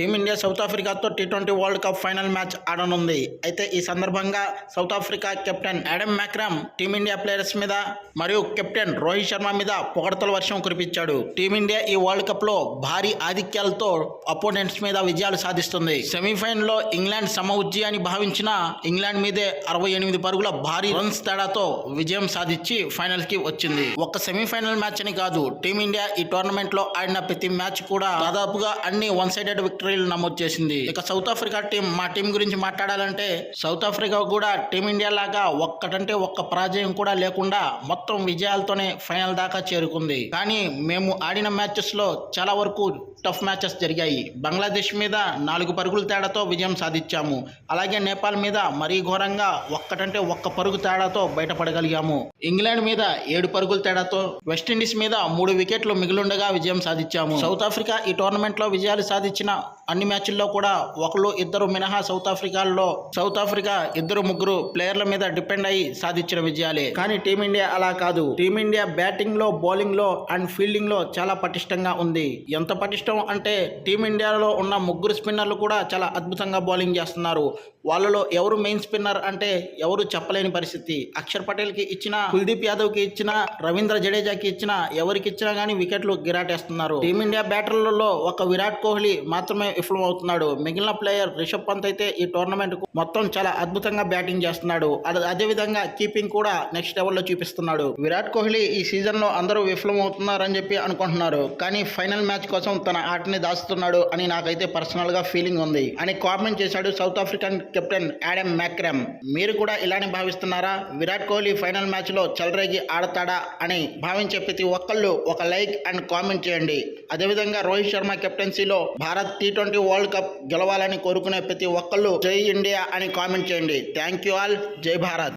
Team India South ఆఫ్రికాతో T twenty World Cup final match ఆడనుంది. అయితే ఈ సందర్భంగా South Africa captain Aiden Markram team India players మీద మరియు captain Rohit Sharma మీద పొగడతల వర్షం కురిపించాడు. టీమిండియా ఈ వరల్డ్ కప్లో భారీ ఆధిక్యాలతో అపోనెంట్స్ మీద విజయాలు సాధిస్తుంది. సెమీఫైనల్లో ఇంగ్లాండ్ సమవుజ్జి అని భావించిన ఇంగ్లాండ్ మీదే అరవై ఎనిమిది పరుగుల భారీ రన్స్ తేడాతో విజయం సాధించి ఫైనల్కి వచ్చింది. ఒక్క సెమీఫైనల్ మ్యాచ్ అని కాదు టీమిండియా ఈ టోర్నమెంట్లో ఆడిన ప్రతి మ్యాచ్ కూడా దాదాపుగా అన్ని వన్ సైడెడ్ సెంచరీలు నమోదు చేసింది. ఇక సౌత్ ఆఫ్రికా టీం మా టీం గురించి మాట్లాడాలంటే సౌత్ ఆఫ్రికా కూడా టీమిండియా లాగా ఒక్కటంటే ఒక్క పరాజయం కూడా లేకుండా మొత్తం విజయాలతోనే ఫైనల్ దాకా చేరుకుంది. కానీ మేము ఆడిన మ్యాచెస్లో చాలా వరకు టఫ్ మ్యాచెస్ జరిగాయి. బంగ్లాదేశ్ మీద నాలుగు పరుగుల తేడాతో విజయం సాధించాము. అలాగే నేపాల్ మీద మరీ ఘోరంగా ఒక్కటంటే ఒక్క పరుగు తేడాతో బయటపడగలిగాము. ఇంగ్లాండ్ మీద ఏడు పరుగుల తేడాతో వెస్టిండీస్ మీద మూడు వికెట్లు మిగిలుండగా విజయం సాధించాము. సౌత్ ఆఫ్రికా ఈ టోర్నమెంట్లో విజయాలు సాధించిన అన్ని మ్యాచ్ల్లో కూడా ఒకరు ఇద్దరు మినహా సౌత్ ఆఫ్రికాలో సౌత్ ఆఫ్రికా ఇద్దరు ముగ్గురు ప్లేయర్ల మీద డిపెండ్ అయ్యి సాధించిన విజయాలే. కానీ టీమిండియా అలా కాదు. టీమిండియా బ్యాటింగ్లో బౌలింగ్లో అండ్ ఫీల్డింగ్లో చాలా పటిష్టంగా ఉంది. ఎంత పటిష్టం అంటే టీమిండియాలో ఉన్న ముగ్గురు స్పిన్నర్లు కూడా చాలా అద్భుతంగా బౌలింగ్ చేస్తున్నారు. వాళ్ళలో ఎవరు మెయిన్ స్పిన్నర్ అంటే ఎవరు చెప్పలేని పరిస్థితి. అక్షర్ పటేల్కి ఇచ్చిన కుల్దీప్ యాదవ్కి ఇచ్చిన రవీంద్ర జడేజాకి ఇచ్చిన ఎవరికి ఇచ్చినా గానీ వికెట్లు గిరాటేస్తున్నారు. టీమిండియా బ్యాటర్లలో ఒక విరాట్ కోహ్లీ మాత్రమే విఫలం అవుతున్నాడు మిగిలిన ప్లేయర్ రిషబ్ పంత్ అయితే ఈ టోర్నమెంట్ మొత్తం చాలా అద్భుతంగా బ్యాటింగ్ చేస్తున్నాడు. అదే విధంగా కీపింగ్ కూడా నెక్స్ట్ లెవెల్లో చూపిస్తున్నాడు. విరాట్ కోహ్లీ ఈ సీజన్లో అందరూ విఫలం అవుతున్నారని చెప్పి అనుకుంటున్నారు. కానీ ఫైనల్ మ్యాచ్ కోసం తన ఆటని దాస్తున్నాడు అని నాకైతే పర్సనల్గా ఫీలింగ్ ఉంది. అని కామెంట్ చేశాడు South African captain Aiden Markram మీరు కూడా ఇలానే భావిస్తున్నారా? విరాట్ కోహ్లీ ఫైనల్ మ్యాచ్లో ఆడతాడా అని భావించే ప్రతి ఒక్కళ్ళు ఒక లైక్ అండ్ కామెంట్ చేయండి. అదేవిధంగా Rohit Sharma కెప్టెన్సీలో Bharat T twenty World Cup గెలవాలని కోరుకునే ప్రతి ఒక్కళ్ళు జై ఇండియా అని కామెంట్ చేయండి. Thank you all. జై భారత్.